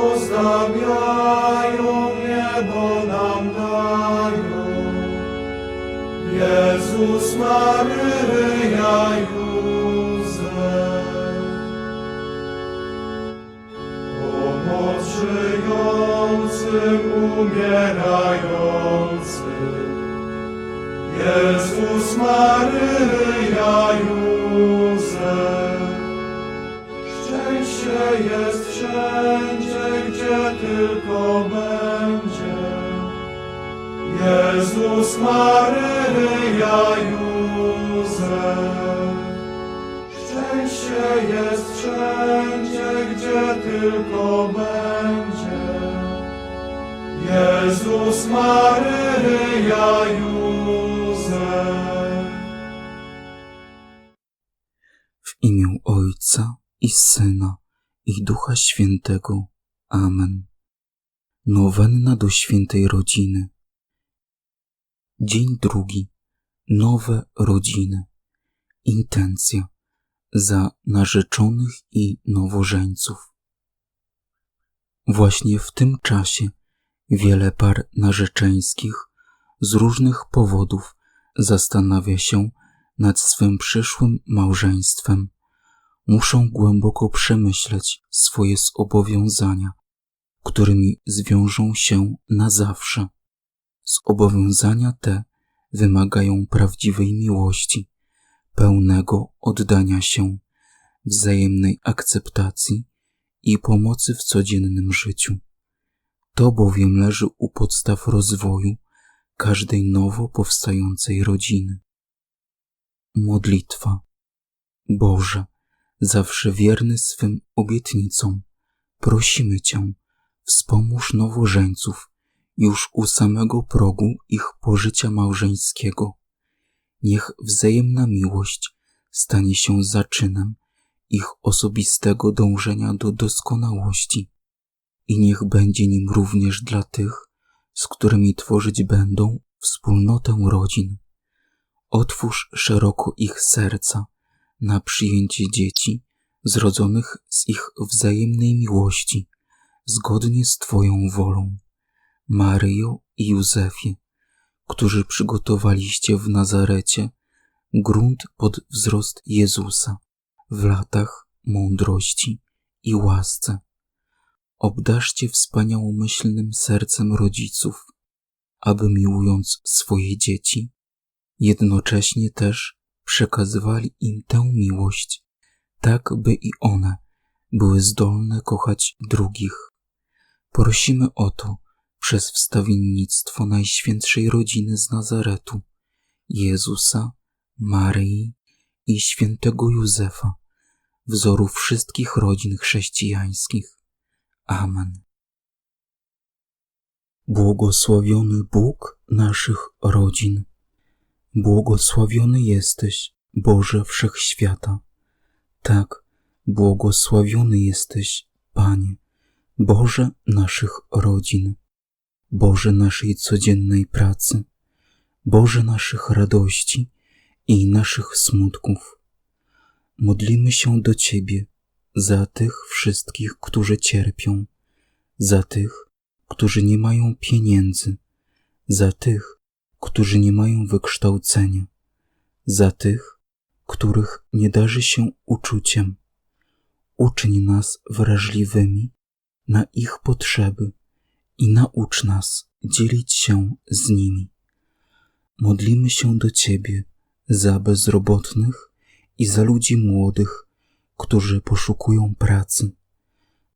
świat ozdabiają, niebo nam dają. Jezus, Maryja, Józef. Pomoc żyjącym, umierającym. Jezus, Maryja, Józef. Szczęście jest tylko będzie. Jezus, Maryja, Józef. Szczęście jest wszędzie, gdzie tylko będzie. Jezus, Maryja, Józef. W imię Ojca i Syna i Ducha Świętego. Amen. Nowenna do świętej rodziny. Dzień drugi. Nowe rodziny. Intencja za narzeczonych i nowożeńców. Właśnie w tym czasie wiele par narzeczeńskich z różnych powodów zastanawia się nad swym przyszłym małżeństwem. Muszą głęboko przemyśleć swoje zobowiązania, którymi zwiążą się na zawsze. Zobowiązania te wymagają prawdziwej miłości, pełnego oddania się, wzajemnej akceptacji i pomocy w codziennym życiu. To bowiem leży u podstaw rozwoju każdej nowo powstającej rodziny. Modlitwa. Boże, zawsze wierny swym obietnicom, prosimy Cię, wspomóż nowożeńców już u samego progu ich pożycia małżeńskiego. Niech wzajemna miłość stanie się zaczynem ich osobistego dążenia do doskonałości i niech będzie nim również dla tych, z którymi tworzyć będą wspólnotę rodzin. Otwórz szeroko ich serca na przyjęcie dzieci zrodzonych z ich wzajemnej miłości, zgodnie z Twoją wolą. Maryjo i Józefie, którzy przygotowaliście w Nazarecie grunt pod wzrost Jezusa w latach mądrości i łasce. Obdarzcie wspaniałomyślnym sercem rodziców, aby miłując swoje dzieci, jednocześnie też przekazywali im tę miłość, tak by i one były zdolne kochać drugich. Prosimy o to przez wstawiennictwo Najświętszej Rodziny z Nazaretu, Jezusa, Maryi i świętego Józefa, wzoru wszystkich rodzin chrześcijańskich. Amen. Błogosławiony Bóg naszych rodzin. Błogosławiony jesteś, Boże Wszechświata. Tak, błogosławiony jesteś, Panie, Boże naszych rodzin, Boże naszej codziennej pracy, Boże naszych radości i naszych smutków. Modlimy się do Ciebie za tych wszystkich, którzy cierpią, za tych, którzy nie mają pieniędzy, za tych, którzy nie mają wykształcenia, za tych, których nie darzy się uczuciem. Uczyń nas wrażliwymi na ich potrzeby i naucz nas dzielić się z nimi. Modlimy się do Ciebie za bezrobotnych i za ludzi młodych, którzy poszukują pracy.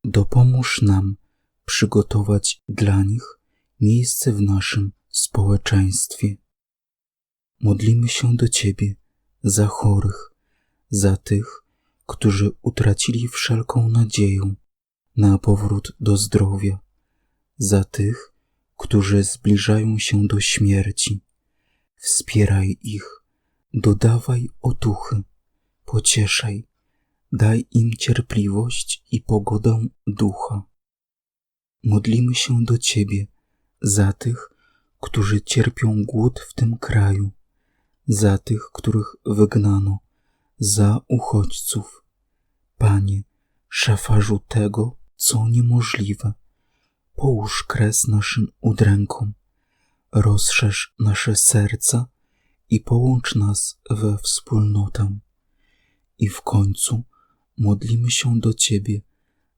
Dopomóż nam przygotować dla nich miejsce w naszym społeczeństwie. Modlimy się do Ciebie za chorych, za tych, którzy utracili wszelką nadzieję na powrót do zdrowia, za tych, którzy zbliżają się do śmierci. Wspieraj ich, dodawaj otuchy, pocieszaj, daj im cierpliwość i pogodę ducha. Modlimy się do Ciebie za tych, którzy cierpią głód w tym kraju, za tych, których wygnano, za uchodźców. Panie, szafarzu tego, co niemożliwe, połóż kres naszym udrękom, rozszerz nasze serca i połącz nas we wspólnotę. I w końcu modlimy się do Ciebie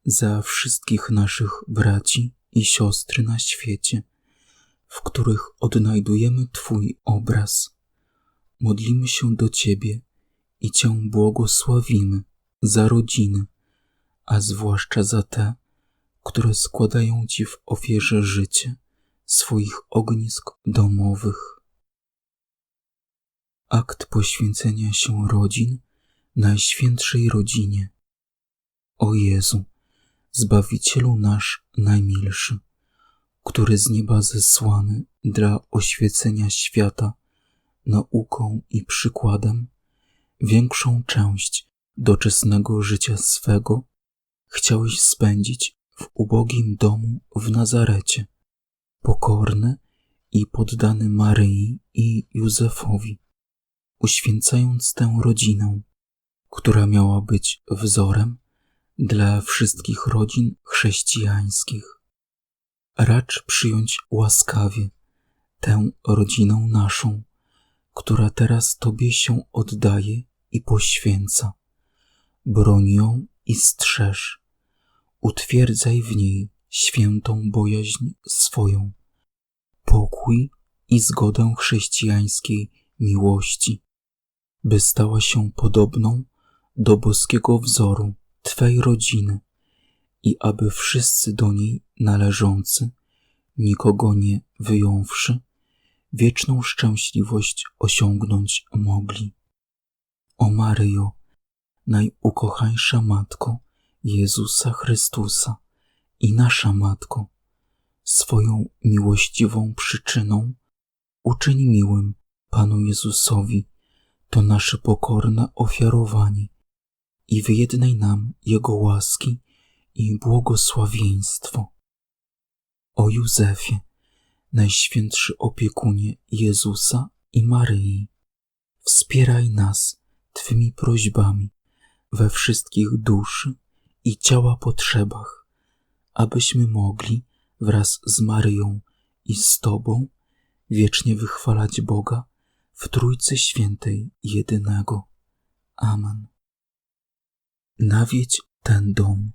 za wszystkich naszych braci i siostry na świecie, w których odnajdujemy Twój obraz. Modlimy się do Ciebie i Cię błogosławimy za rodziny, a zwłaszcza za te, które składają Ci w ofierze życie swoich ognisk domowych. Akt poświęcenia się rodzin Najświętszej Rodzinie. O Jezu, Zbawicielu nasz najmilszy, który z nieba zesłany dla oświecenia świata nauką i przykładem, większą część doczesnego życia swego chciałeś spędzić w ubogim domu w Nazarecie, pokorny i poddany Maryi i Józefowi, uświęcając tę rodzinę, która miała być wzorem dla wszystkich rodzin chrześcijańskich. Racz przyjąć łaskawie tę rodzinę naszą, która teraz Tobie się oddaje i poświęca. Broń ją i strzeż. Utwierdzaj w niej świętą bojaźń swoją, pokój i zgodę chrześcijańskiej miłości, by stała się podobną do boskiego wzoru Twej rodziny i aby wszyscy do niej należący, nikogo nie wyjąwszy, wieczną szczęśliwość osiągnąć mogli. O Maryjo, najukochańsza Matko Jezusa Chrystusa i nasza Matko, swoją miłościwą przyczyną uczyń miłym Panu Jezusowi to nasze pokorne ofiarowanie i wyjednaj nam Jego łaski i błogosławieństwo. O Józefie, Najświętszy opiekunie Jezusa i Maryi, wspieraj nas Twymi prośbami we wszystkich duszy i ciała potrzebach, abyśmy mogli wraz z Maryją i z Tobą wiecznie wychwalać Boga w Trójcy Świętej jedynego. Amen. Nawiedź ten dom.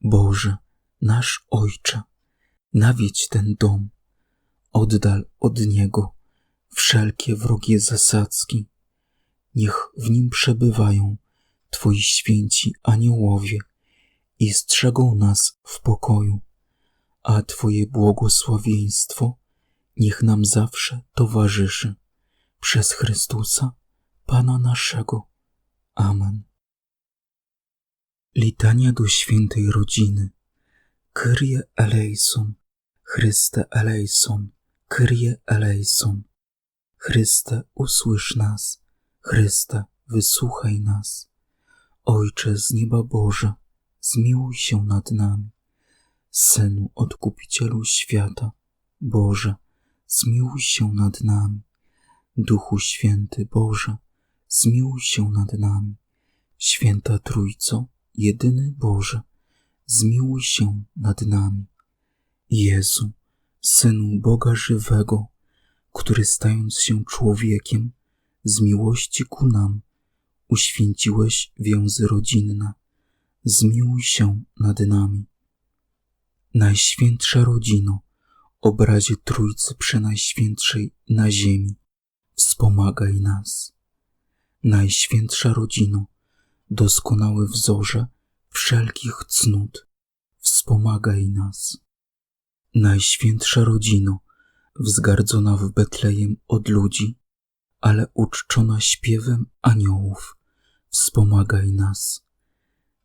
Boże, nasz Ojcze, nawiedź ten dom. Oddal od niego wszelkie wrogie zasadzki. Niech w nim przebywają Twoi święci aniołowie i strzegą nas w pokoju, a Twoje błogosławieństwo niech nam zawsze towarzyszy. Przez Chrystusa, Pana naszego. Amen. Litania do świętej rodziny. Kyrie eleison, Chryste eleison, Kyrie eleison. Chryste, usłysz nas. Chryste, wysłuchaj nas. Ojcze z nieba Boże, zmiłuj się nad nami. Synu Odkupicielu świata, Boże, zmiłuj się nad nami. Duchu Święty Boże, zmiłuj się nad nami. Święta Trójco, jedyny Boże, zmiłuj się nad nami. Jezu, Synu Boga żywego, który stając się człowiekiem, z miłości ku nam, uświęciłeś więzy rodzinne, zmiłuj się nad nami. Najświętsza rodzino, obrazie Trójcy Przenajświętszej na ziemi, wspomagaj nas. Najświętsza rodzino, doskonały wzorze wszelkich cnót, wspomagaj nas. Najświętsza rodzino, wzgardzona w Betlejem od ludzi, ale uczczona śpiewem aniołów, wspomagaj nas.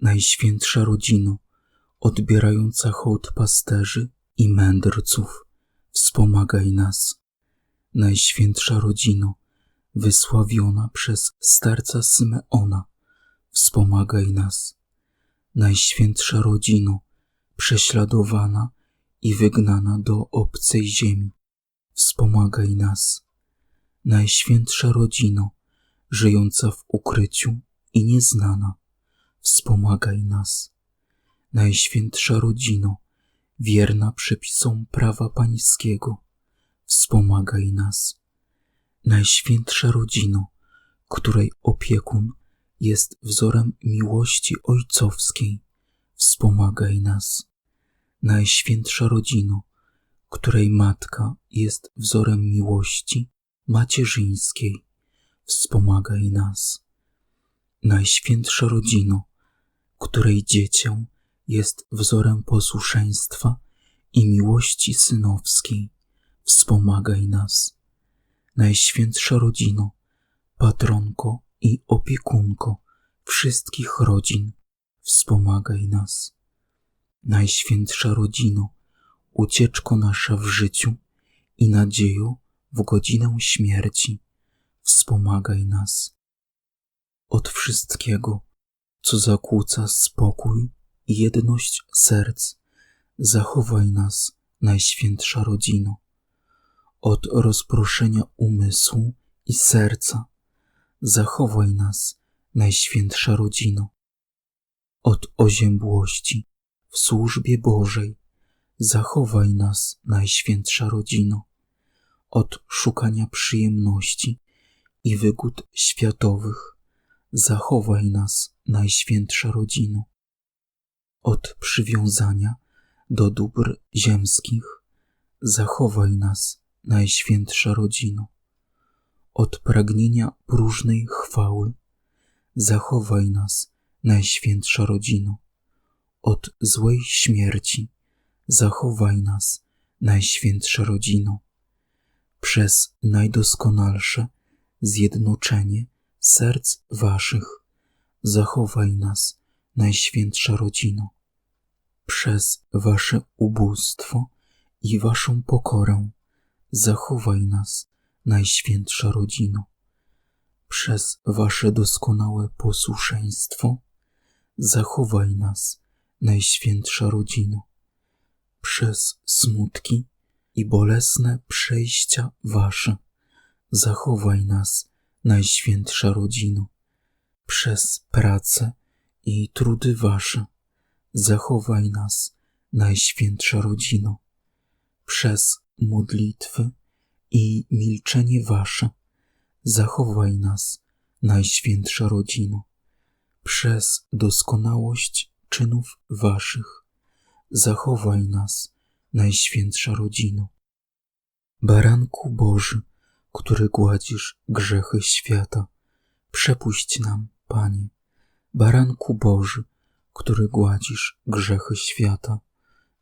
Najświętsza rodzino, odbierająca hołd pasterzy i mędrców, wspomagaj nas. Najświętsza rodzino, wysławiona przez starca Symeona, wspomagaj nas. Najświętsza rodzino, prześladowana i wygnana do obcej ziemi, wspomagaj nas. Najświętsza rodzino, żyjąca w ukryciu i nieznana, wspomagaj nas. Najświętsza rodzino, wierna przepisom prawa pańskiego, wspomagaj nas. Najświętsza rodzino, której opiekun jest wzorem miłości ojcowskiej, wspomagaj nas. Najświętsza rodzino, której matka jest wzorem miłości macierzyńskiej, wspomagaj nas. Najświętsza rodzino, której dziecię jest wzorem posłuszeństwa i miłości synowskiej, wspomagaj nas. Najświętsza rodzino, patronko i opiekunko wszystkich rodzin, wspomagaj nas. Najświętsza rodzino, ucieczko nasza w życiu i nadziejo w godzinę śmierci, wspomagaj nas. Od wszystkiego, co zakłóca spokój i jedność serc, zachowaj nas, Najświętsza rodzino. Od rozproszenia umysłu i serca, zachowaj nas, Najświętsza rodzino. Od oziębłości w służbie Bożej, zachowaj nas, Najświętsza rodzino. Od szukania przyjemności i wygód światowych, zachowaj nas, Najświętsza rodzino. Od przywiązania do dóbr ziemskich, zachowaj nas, Najświętsza rodzino. Od pragnienia próżnej chwały, zachowaj nas, Najświętsza rodzino. Od złej śmierci, zachowaj nas, Najświętsza rodzino. Przez najdoskonalsze zjednoczenie serc waszych, zachowaj nas, Najświętsza rodzino. Przez wasze ubóstwo i waszą pokorę, zachowaj nas, Najświętsza rodzino. Przez wasze doskonałe posłuszeństwo, zachowaj nas, Najświętsza rodzino. Przez smutki i bolesne przejścia wasze, zachowaj nas, Najświętsza rodzino. Przez pracę i trudy wasze, zachowaj nas, Najświętsza rodzino. Przez modlitwy i milczenie wasze, zachowaj nas, Najświętsza rodzino. Przez doskonałość czynów waszych, zachowaj nas, Najświętsza rodzino. Baranku Boży, który gładzisz grzechy świata, przepuść nam, Panie. Baranku Boży, który gładzisz grzechy świata,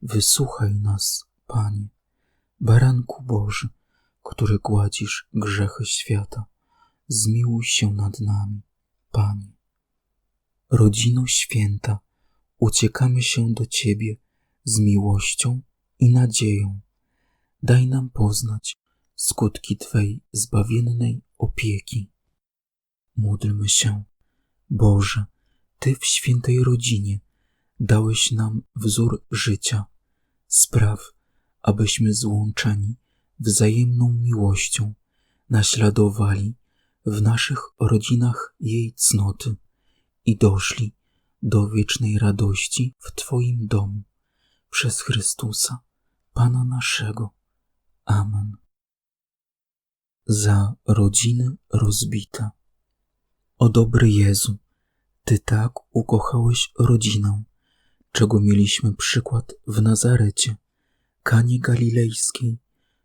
wysłuchaj nas, Panie. Baranku Boży, który gładzisz grzechy świata, zmiłuj się nad nami, Panie. Rodzino święta, uciekamy się do Ciebie z miłością i nadzieją. Daj nam poznać skutki Twej zbawiennej opieki. Módlmy się, Boże, Ty w świętej rodzinie dałeś nam wzór życia. Spraw, abyśmy złączeni wzajemną miłością naśladowali w naszych rodzinach jej cnoty i doszli do wiecznej radości w Twoim domu przez Chrystusa, Pana naszego. Amen. Za rodziny rozbite. O dobry Jezu, Ty tak ukochałeś rodzinę, czego mieliśmy przykład w Nazarecie, Kanie Galilejskiej,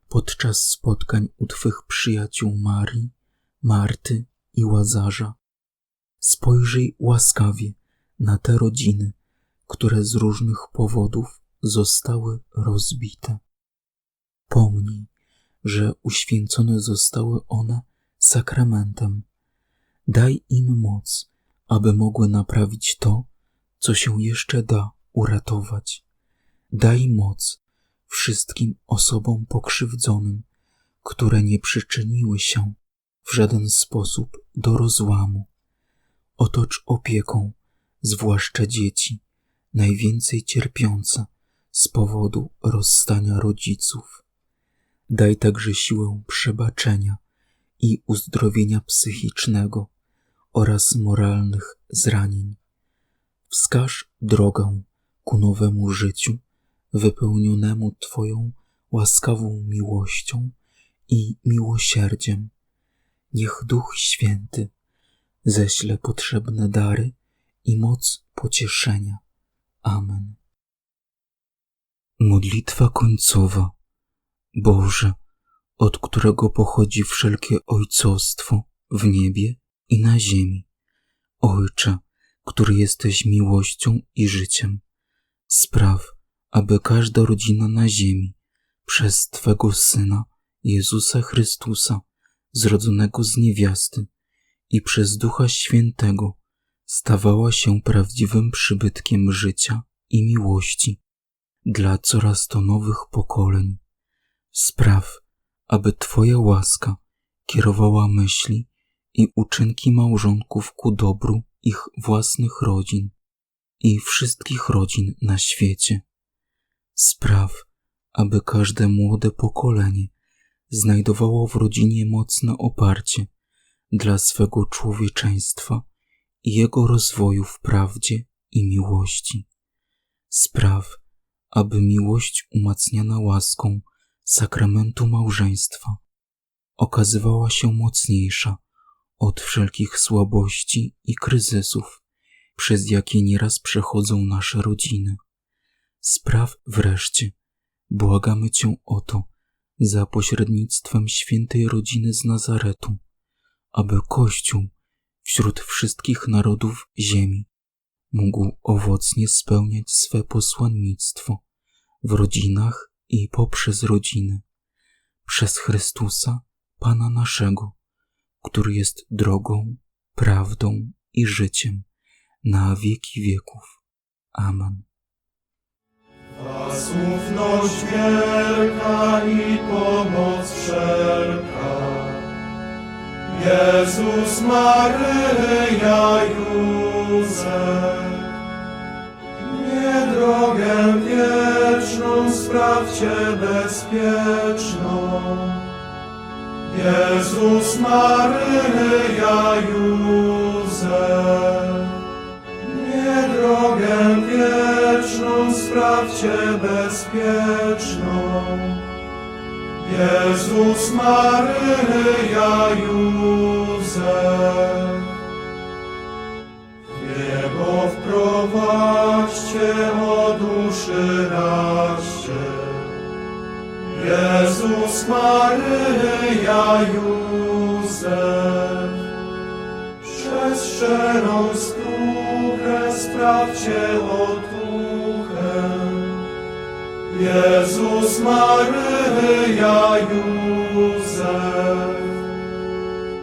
podczas spotkań u Twych przyjaciół Marii, Marty i Łazarza. Spojrzyj łaskawie na te rodziny, które z różnych powodów zostały rozbite. Pomnij, że uświęcone zostały one sakramentem. Daj im moc, aby mogły naprawić to, co się jeszcze da uratować. Daj moc wszystkim osobom pokrzywdzonym, które nie przyczyniły się w żaden sposób do rozłamu. Otocz opieką, zwłaszcza dzieci, najwięcej cierpiące z powodu rozstania rodziców. Daj także siłę przebaczenia i uzdrowienia psychicznego oraz moralnych zranień. Wskaż drogę ku nowemu życiu, wypełnionemu Twoją łaskawą miłością i miłosierdziem. Niech Duch Święty ześle potrzebne dary i moc pocieszenia. Amen. Modlitwa końcowa. Boże, od którego pochodzi wszelkie ojcostwo w niebie i na ziemi. Ojcze, który jesteś miłością i życiem, spraw, aby każda rodzina na ziemi przez Twego Syna, Jezusa Chrystusa, zrodzonego z niewiasty i przez Ducha Świętego, stawała się prawdziwym przybytkiem życia i miłości dla coraz to nowych pokoleń. Spraw, aby Twoja łaska kierowała myśli i uczynki małżonków ku dobru ich własnych rodzin i wszystkich rodzin na świecie. Spraw, aby każde młode pokolenie znajdowało w rodzinie mocne oparcie dla swego człowieczeństwa i jego rozwoju w prawdzie i miłości. Spraw, aby miłość umacniana łaską sakramentu małżeństwa okazywała się mocniejsza od wszelkich słabości i kryzysów, przez jakie nieraz przechodzą nasze rodziny. Spraw wreszcie, błagamy Cię o to, za pośrednictwem świętej rodziny z Nazaretu, aby Kościół wśród wszystkich narodów ziemi mógł owocnie spełniać swe posłannictwo w rodzinach i poprzez rodziny, przez Chrystusa, Pana naszego, który jest drogą, prawdą i życiem na wieki wieków. Amen. Ufność wielka i pomoc wszelka. Jezus, Maryja, Józef, sprawdźcie bezpieczną. Jezus, Maryja, Józef, nie drogę wieczną sprawdźcie bezpieczną. Jezus, Maryja, Józef. W niebo wprowadźcie, Jezus, Maryja, Józef. Przez szczerą skruchę sprawdźcie otuchę. Jezus, Maryja, Józef.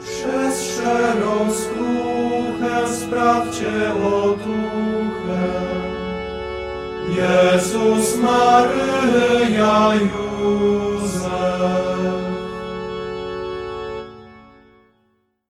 Przez szczerą skruchę sprawdźcie otuchę. Jezus, Maryja, Józef. Jerusalem.